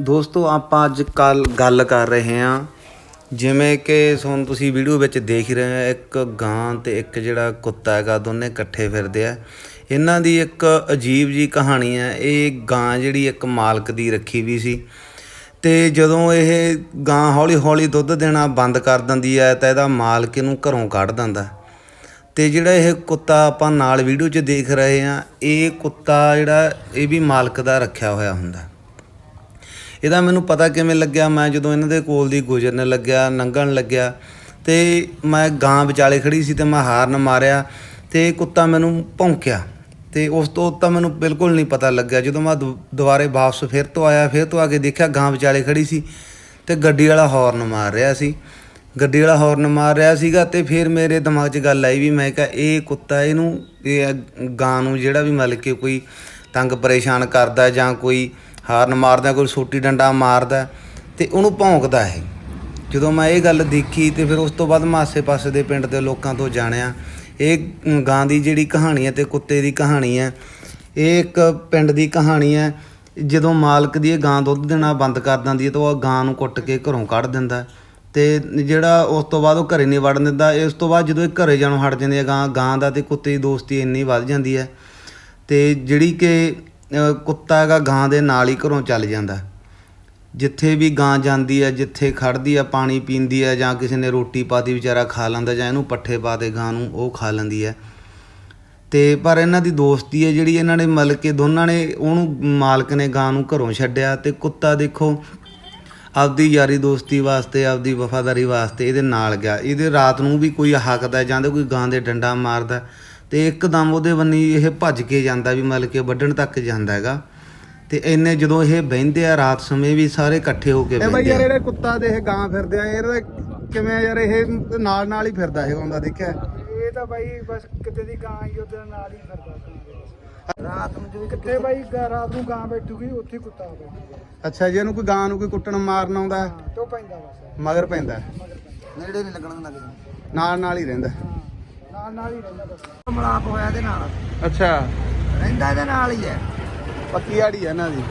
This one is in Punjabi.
ਦੋਸਤੋ, ਆਪਾਂ ਅੱਜ ਕੱਲ ਗੱਲ ਕਰ ਰਹੇ ਹਾਂ। ਜਿਵੇਂ ਕਿ ਹੁਣ ਤੁਸੀਂ ਵੀਡੀਓ ਵਿੱਚ ਦੇਖ ਹੀ ਰਹੇ ਹੋ, ਇੱਕ ਗਾਂ ਤੇ ਇੱਕ ਜਿਹੜਾ ਕੁੱਤਾ ਹੈਗਾ, ਦੋਨੇ ਇਕੱਠੇ ਫਿਰਦੇ ਆ। ਇਹਨਾਂ ਦੀ ਇੱਕ ਅਜੀਬ ਜੀ ਕਹਾਣੀ ਹੈ, ਇਹ ਗਾਂ ਜਿਹੜੀ ਇੱਕ ਮਾਲਕ ਦੀ ਰੱਖੀ ਵੀ ਸੀ। ਤੇ ਜਦੋਂ ਇਹ ਗਾਂ ਹੌਲੀ ਹੌਲੀ ਦੁੱਧ ਦੇਣਾ ਬੰਦ ਕਰ ਦਿੰਦੀ ਹੈ, ਤਾਂ ਇਹਦਾ ਮਾਲਕ ਇਹਨੂੰ ਘਰੋਂ ਕੱਢ ਦਿੰਦਾ। ਤੇ ਜਿਹੜਾ ਇਹ ਕੁੱਤਾ ਆਪਾਂ ਨਾਲ ਵੀਡੀਓ 'ਚ ਦੇਖ ਰਹੇ ਹਾਂ, ਇਹ ਕੁੱਤਾ ਜਿਹੜਾ, ਇਹ ਵੀ ਮਾਲਕ ਦਾ ਰੱਖਿਆ ਹੋਇਆ ਹੁੰਦਾ। ਇਹਦਾ ਮੈਨੂੰ ਪਤਾ ਕਿਵੇਂ ਲੱਗਿਆ, ਮੈਂ ਜਦੋਂ ਇਹਨਾਂ ਦੇ ਕੋਲ ਦੀ ਗੁਜ਼ਰਨ ਲੱਗਿਆ ਲੰਘਣ ਲੱਗਿਆ ਤੇ ਮੈਂ ਗਾਂ ਵਿਚਾਲੇ ਖੜੀ ਸੀ ਤੇ ਮੈਂ ਹਾਰਨ ਮਾਰਿਆ ਤੇ ਇਹ ਕੁੱਤਾ ਮੈਨੂੰ ਭੌਂਕਿਆ ਤੇ ਉਸ ਤੋਂ ਤਾਂ ਮੈਨੂੰ ਬਿਲਕੁਲ ਨਹੀਂ ਪਤਾ ਲੱਗਿਆ। ਜਦੋਂ ਮੈਂ ਦੁ- ਦੁਬਾਰੇ ਵਾਪਸ ਫਿਰ ਤੋਂ ਆਇਆ, ਫਿਰ ਤੋਂ ਆ ਕੇ ਦੇਖਿਆ ਗਾਂ ਵਿਚਾਲੇ ਖੜੀ ਸੀ ਤੇ ਗੱਡੀ ਵਾਲਾ ਹਾਰਨ ਮਾਰ ਰਿਹਾ ਸੀ। ਗੱਡੀ ਵਾਲਾ ਹਾਰਨ ਮਾਰ ਰਿਹਾ ਸੀਗਾ ਤੇ ਫਿਰ ਮੇਰੇ ਦਿਮਾਗ 'ਚ ਗੱਲ ਆਈ ਵੀ ਮੈਂ ਕਿਹਾ, ਇਹ ਕੁੱਤਾ ਇਹਨੂੰ, ਇਹ ਗਾਂ ਨੂੰ ਜਿਹੜਾ ਵੀ ਮਤਲਬ ਕਿ ਕੋਈ ਤੰਗ ਪਰੇਸ਼ਾਨ ਕਰਦਾ ਜਾਂ ਕੋਈ ਹਾਰਨ ਮਾਰਦਾ ਕੋਈ ਸੋਟੀ ਡੰਡਾ ਮਾਰਦਾ ਤੇ ਉਹਨੂੰ ਭੌਂਕਦਾ ਇਹ ਜਦੋਂ ਮੈਂ ਇਹ ਗੱਲ ਦੇਖੀ ਤੇ ਫਿਰ ਉਸ ਤੋਂ ਬਾਅਦ ਮੈਂ ਆਸੇ-ਪਾਸੇ ਦੇ ਪਿੰਡ ਦੇ ਲੋਕਾਂ ਤੋਂ ਜਾਣਿਆ, ਇਹ ਗਾਂ ਦੀ ਜਿਹੜੀ ਕਹਾਣੀ ਹੈ ਤੇ ਕੁੱਤੇ ਦੀ ਕਹਾਣੀ ਹੈ, ਇਹ ਇੱਕ ਪਿੰਡ ਦੀ ਕਹਾਣੀ ਹੈ। ਜਦੋਂ ਮਾਲਕ ਦੀ ਇਹ ਗਾਂ ਦੁੱਧ ਦੇਣਾ ਬੰਦ ਕਰ ਦਿੰਦੀ ਹੈ ਤਾਂ ਉਹ ਗਾਂ ਨੂੰ ਕੁੱਟ ਕੇ ਘਰੋਂ ਕੱਢ ਦਿੰਦਾ ਤੇ ਜਿਹੜਾ ਉਸ ਤੋਂ ਬਾਅਦ ਉਹ ਘਰੇ ਨਹੀਂ ਵੜਨ ਦਿੰਦਾ ਇਸ ਤੋਂ ਬਾਅਦ ਜਦੋਂ ਇਹ ਘਰੇ ਜਾਣੋਂ ਹਟ ਜਾਂਦੀ ਹੈ ਗਾਂ ਗਾਂ ਦਾ ਤੇ ਕੁੱਤੇ ਦੀ ਦੋਸਤੀ ਇੰਨੀ ਵੱਧ ਜਾਂਦੀ ਹੈ ਤੇ ਜਿਹੜੀ ਕਿ ਕੁੱਤਾ ਹੈਗਾ, ਗਾਂ ਦੇ ਨਾਲ ਹੀ ਘਰੋਂ ਚੱਲ ਜਾਂਦਾ। ਜਿੱਥੇ ਵੀ ਗਾਂ ਜਾਂਦੀ ਹੈ, ਜਿੱਥੇ ਖੜਦੀ ਹੈ, ਪਾਣੀ ਪੀਂਦੀ ਹੈ ਜਾਂ ਕਿਸੇ ਨੇ ਰੋਟੀ ਪਾਤੀ ਵਿਚਾਰਾ ਖਾ ਲੈਂਦਾ ਜਾਂ ਇਹਨੂੰ ਪੱਠੇ ਪਾ ਦੇ ਗਾਂ ਨੂੰ ਉਹ ਖਾ ਲੈਂਦੀ ਹੈ। ਤੇ ਪਰ ਇਹਨਾਂ ਦੀ ਦੋਸਤੀ ਹੈ ਜਿਹੜੀ ਇਹਨਾਂ ਨੇ ਮਤਲਬ ਕਿ ਦੋਨਾਂ ਨੇ ਉਹਨੂੰ ਮਾਲਕ ਨੇ ਗਾਂ ਨੂੰ ਘਰੋਂ ਛੱਡਿਆ ਤੇ ਕੁੱਤਾ ਦੇਖੋ, ਆਪਦੀ ਯਾਰੀ ਦੋਸਤੀ ਵਾਸਤੇ, ਆਪਦੀ ਵਫਾਦਾਰੀ ਵਾਸਤੇ ਇਹਦੇ ਨਾਲ ਗਿਆ। ਇਹਦੇ ਰਾਤ ਨੂੰ ਵੀ ਕੋਈ ਹੱਕਦਾ ਜਾਂਦਾ ਕੋਈ ਗਾਂ ਦੇ ਡੰਡਾ ਮਾਰਦਾ। ਤੇ ਇੱਕਦਮ ਉਹਦੇ ਬੰਨੀ ਇਹ ਭੱਜ ਕੇ ਜਾਂਦਾ ਵੀ ਮਤਲਬ ਕਿ ਵੱਢਣ ਤੱਕ ਜਾਂਦਾ ਹੈਗਾ। ਤੇ ਇੰਨੇ ਜਦੋਂ ਇਹ ਬਹਿੰਦੇ ਆ ਰਾਤ ਸਮੇਂ ਵੀ ਸਾਰੇ ਇਕੱਠੇ ਹੋ ਕੇ ਇਹ ਬਾਈ ਬਹਿੰਦੇ ਯਾਰ ਆ। ਇਹਦੇ ਕੁੱਤਾ ਦੇ ਇਹ ਗਾਂ ਫਿਰਦੇ ਆ ਇਹਦਾ ਕਿਵੇਂ ਯਾਰ ਇਹ ਨਾਲ ਨਾਲ ਹੀ ਫਿਰਦਾ ਇਹ ਆਉਂਦਾ ਦੇਖਿਆ। ਇਹ ਤਾਂ ਬਾਈ ਬਸ ਕਿਤੇ ਦੀ ਗਾਂ ਹੀ ਉਹਦੇ ਨਾਲ ਹੀ ਫਿਰਦਾ ਸੀ। ਰਾਤ ਨੂੰ ਜਦੋਂ ਕਿਤੇ ਬਾਈ? ਗਾ- ਰਾਤ ਨੂੰ ਗਾਂ ਬੈਠੂਗੀ ਉੱਥੇ ਹੀ ਕੁੱਤਾ ਹੋਵੇ ਅੱਛਾ ਜੇ ਇਹਨੂੰ ਕੋਈ ਗਾਂ ਨੂੰ ਕੋਈ ਕੁੱਟਣ ਮਾਰਨ ਆਉਂਦਾ ਤੇ ਪੈਂਦਾ ਬਸ। ਮਗਰ ਪੈਂਦਾ ਨੇੜੇ ਨਹੀਂ ਲੱਗਣਾ ਦਿੰਦਾ ਨਾਲ ਨਾਲ ਹੀ ਰਹਿੰਦਾ ਨਾਲ ਨਾਲ ਹੀ ਰਹਿੰਦਾ ਬਸ। ਮਲਾਪ ਹੋਇਆ ਇਹਦੇ ਨਾਲ। ਅੱਛਾ। ਰਹਿੰਦਾ ਇਹਦੇ ਨਾਲ ਹੀ ਹੈ। ਪੱਕੀ ਆੜੀ ਹੈ ਇਹਨਾਂ ਦੀ।